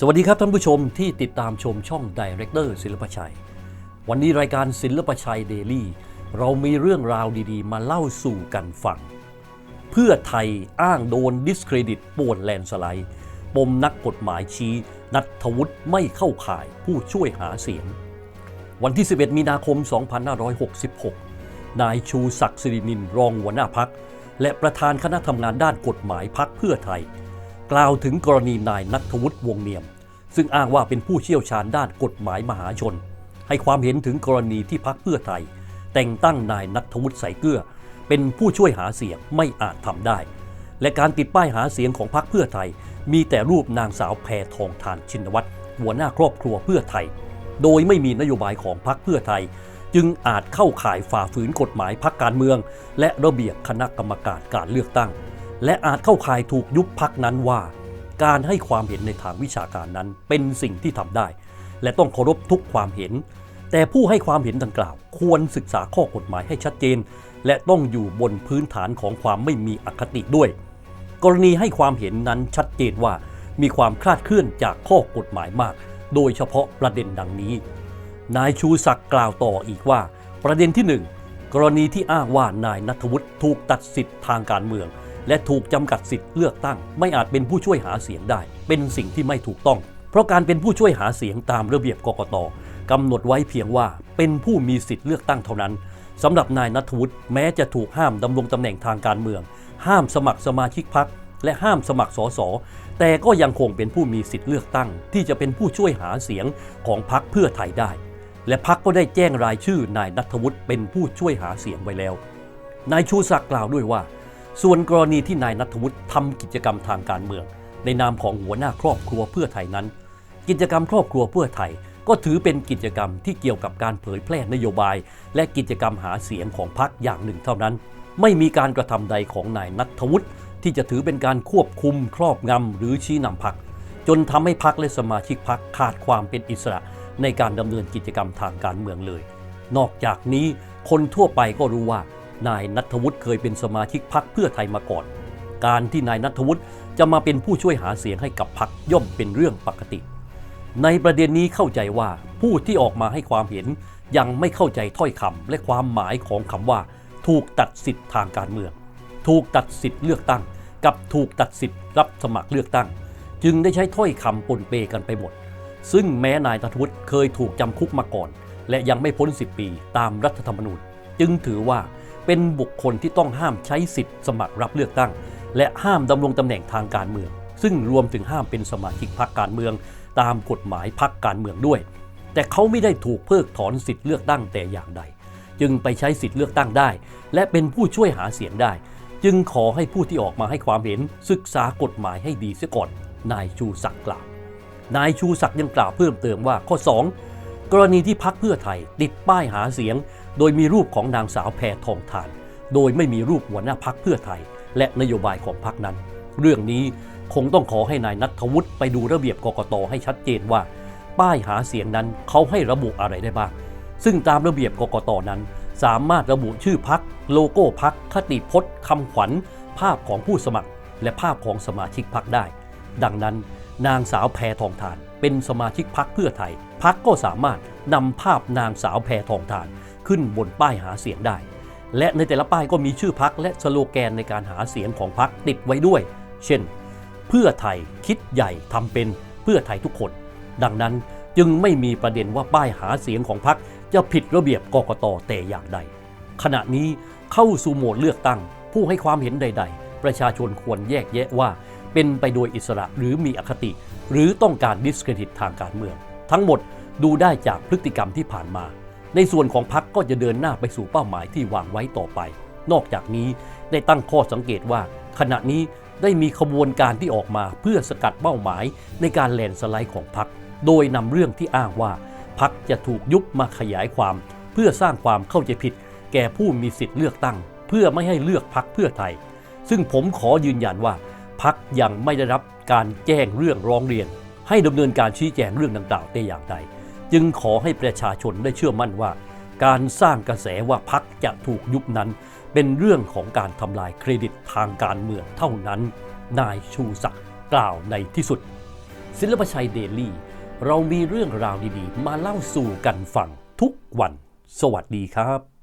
สวัสดีครับท่านผู้ชมที่ติดตามชมช่อง Director ศิลปชัย วันนี้รายการศิลปชัยเดลี่เรามีเรื่องราวดีๆ มาเล่าสู่กันฟัง เพื่อไทยอ้างโดนดิสเครดิตป่วนแลนสไลด์ ปมนักกฎหมายชี้ นัทวุฒิไม่เข้าข่ายผู้ช่วยหาเสียง วันที่ 11 มีนาคม 2566 นายชูศักดิ์สิรินินรองหัวหน้าพัก และประธานคณะทำงานด้านกฎหมายพักเพื่อไทย กล่าวถึงกรณีนายนัทวุฒิวงเนียม ซึ่งอ้างว่าเป็นผู้เชี่ยวชาญด้านกฎหมายมหาชน ให้ความเห็นถึงกรณีที่พักเพื่อไทย แต่งตั้งนายนัทวุฒิใสเกลือ เป็นผู้ช่วยหาเสียงไม่อาจทำได้ และการติดป้ายหาเสียงของพรรคเพื่อไทย มีแต่รูปนางสาวแพทองทานชินวัตรหัวหน้าครอบครัวเพื่อไทย โดยไม่มีนโยบายของพรรคเพื่อไทย จึงอาจเข้าข่ายฝ่าฝืนกฎหมายพรรคการเมือง และระเบียบคณะกรรมการการเลือกตั้ง และอาจเข้าข่ายถูกยุบพักนั้นว่า การให้ความเห็นในทางวิชาการนั้น เป็นสิ่งที่ทำได้ และต้องเคารพทุกความเห็น แต่ผู้ให้ความเห็นดังกล่าว ควรศึกษาข้อกฎหมายให้ชัดเจน และต้องอยู่บนพื้นฐานของความไม่มีอคติด้วย กรณีให้ความเห็นนั้นชัดเจนว่ามีความคลาดเคลื่อนจากข้อกฎหมายมาก โดยเฉพาะประเด็นดังนี้ นายชูศักดิ์กล่าวต่ออีกว่า ประเด็นที่ 1 กรณีที่อ้างว่านายนัทวุฒิถูกตัดสิทธิ์ทางการเมือง และถูกจำกัดสิทธิ์เลือกตั้ง ไม่อาจเป็นผู้ช่วยหาเสียงได้ เป็นสิ่งที่ไม่ถูกต้อง เพราะการเป็นผู้ช่วยหาเสียงตามระเบียบกกตกำหนดไว้เพียงว่าเป็นผู้มีสิทธิ์เลือกตั้งเท่านั้นสำหรับนายนัทวุฒิแม้จะถูกห้ามดำรงตำแหน่งทางการเมือง ห้ามสมัครสมาชิกพรรคและห้ามสมัครสสแต่ก็ยังคงเป็นผู้มีสิทธิ์เลือกตั้ง ที่จะเป็นผู้ช่วยหาเสียงของพรรคเพื่อไทยได้ และพรรคก็ได้แจ้งรายชื่อนายนัทวุฒิเป็นผู้ช่วยหาเสียงไว้แล้วนายชูศักดิ์กล่าวด้วยว่า ส่วนกรณีที่นายนัทวุฒิทำกิจกรรมทางการเมือง ในนามของหัวหน้าครอบครัวเพื่อไทยนั้น กิจกรรมครอบครัวเพื่อไทย ก็ถือเป็นกิจกรรมที่เกี่ยวกับการเผยแพร่นโยบาย และกิจกรรมหาเสียงของพรรคอย่างหนึ่งเท่านั้น ไม่มีการกระทำใดของนายนัทวุฒิที่จะถือเป็นการควบคุมครอบงำหรือชี้นำพรรคจนทำให้พรรคและสมาชิกพรรคขาดความเป็นอิสระในการดำเนินกิจกรรมทางการเมืองเลย นอกจากนี้คนทั่วไปก็รู้ว่า นายนัทวุฒิเคยเป็นสมาชิกพรรคเพื่อไทยมาก่อน การที่นายนัทวุฒิจะมาเป็นผู้ช่วยหาเสียงให้กับพรรคย่อมเป็นเรื่องปกติ ในประเด็นนี้เข้าใจว่าผู้ที่ออกมาให้ความเห็นยังไม่เข้าใจถ้อยคำและความหมายของคำว่า ถูกตัดสิทธิ์ทางการเมือง ถูกตัดสิทธิ์เลือกตั้ง กับถูกตัดสิทธิ์รับสมัครเลือกตั้ง จึงได้ใช้ถ้อยคำปนเปกันไปหมด ซึ่งแม้นายนัทวุฒิเคยถูกจำคุกมาก่อน และยังไม่พ้น 10 ปีตามรัฐธรรมนูญ จึงถือว่า เป็นบุคคลที่ต้องห้ามใช้สิทธิ์สมัครรับเลือกตั้ง และห้ามดำรงตำแหน่งทางการเมือง ซึ่งรวมถึงห้ามเป็นสมาชิกพรรคการเมือง ตามกฎหมายพรรคการเมืองด้วย แต่เขาไม่ได้ถูกเพิกถอนสิทธิ์เลือกตั้งแต่อย่างใด จึงไปใช้สิทธิ์เลือกตั้งได้ และเป็นผู้ช่วยหาเสียงได้ จึงขอให้ผู้ที่ออกมาให้ความเห็นศึกษากฎหมายให้ดีเสียก่อน นายชูศักดิ์กล่าวนายชูศักดิ์ยังกล่าวเพิ่มเติมว่าข้อ 2 กรณีที่พักเพื่อไทยติดป้ายหาเสียง โดยมีรูปของนางสาวแพทองทาน โดยไม่มีรูปหัวหน้าพักเพื่อไทย และนโยบายของพักนั้น เรื่องนี้คงต้องขอให้นายนัทวุฒิไปดูระเบียบกกตให้ชัดเจนว่า ป้ายหาเสียงนั้นเขาให้ระบุอะไรได้บ้าง ซึ่งตามระเบียบกกตนั้น สามารถระบุชื่อพัก โลโก้พักคติพจน์คำขวัญ ภาพของผู้สมัคร และภาพของสมาชิกพักได้ ดังนั้น นางสาวแพทองทาน เป็นสมาชิกพักเพื่อไทยพักก็สามารถนำภาพนางสาวแพทองทาน ขึ้นบนป้ายหาเสียงได้ และในแต่ละป้ายก็มีชื่อพักและสโลแกนในการหาเสียงของพักติดไว้ด้วย เช่น เพื่อไทยคิดใหญ่ทำเป็นเพื่อไทยทุกคน ดังนั้นจึงไม่มีประเด็นว่าป้ายหาเสียงของพรรคจะผิดระเบียบกกตแต่อย่างใด ขณะนี้เข้าสู่โหมดเลือกตั้ง ผู้ให้ความเห็นใด ๆ ประชาชนควรแยกแยะว่า เป็นไปโดยอิสระหรือมีอคติ หรือต้องการดิสเครดิตทางการเมือง ทั้งหมดดูได้จากพฤติกรรมที่ผ่านมา ในส่วนของพรรคก็จะเดินหน้าไปสู่เป้าหมายที่วางไว้ต่อไป นอกจากนี้ได้ตั้งข้อสังเกตว่า ขณะนี้ได้มีขบวนการที่ออกมาเพื่อสกัดเป้าหมายในการแลนสไลด์ของพรรคโดยนำเรื่องที่อ้างว่าพรรคจะถูกยุบมาขยายความ เพื่อสร้างความเข้าใจผิด แก่ผู้มีสิทธิ์เลือกตั้ง เพื่อไม่ให้เลือกพรรคเพื่อไทย ซึ่งผมขอยืนยันว่าพรรคยังไม่ได้รับการแจ้งเรื่องร้องเรียน ให้ดำเนินการชี้แจงเรื่องดังกล่าวแต่อย่างใด จึงขอให้ประชาชนได้เชื่อมั่นว่า การสร้างกระแสว่าพักจะถูกยุบนั้น เป็นเรื่องของการทำลายเครดิตทางการเมืองเท่านั้น นายชูศักดิ์กล่าวในที่สุด ศิลปชัยเดลี่ เรามีเรื่องราวดีๆ มาเล่าสู่กันฟังทุกวัน สวัสดีครับ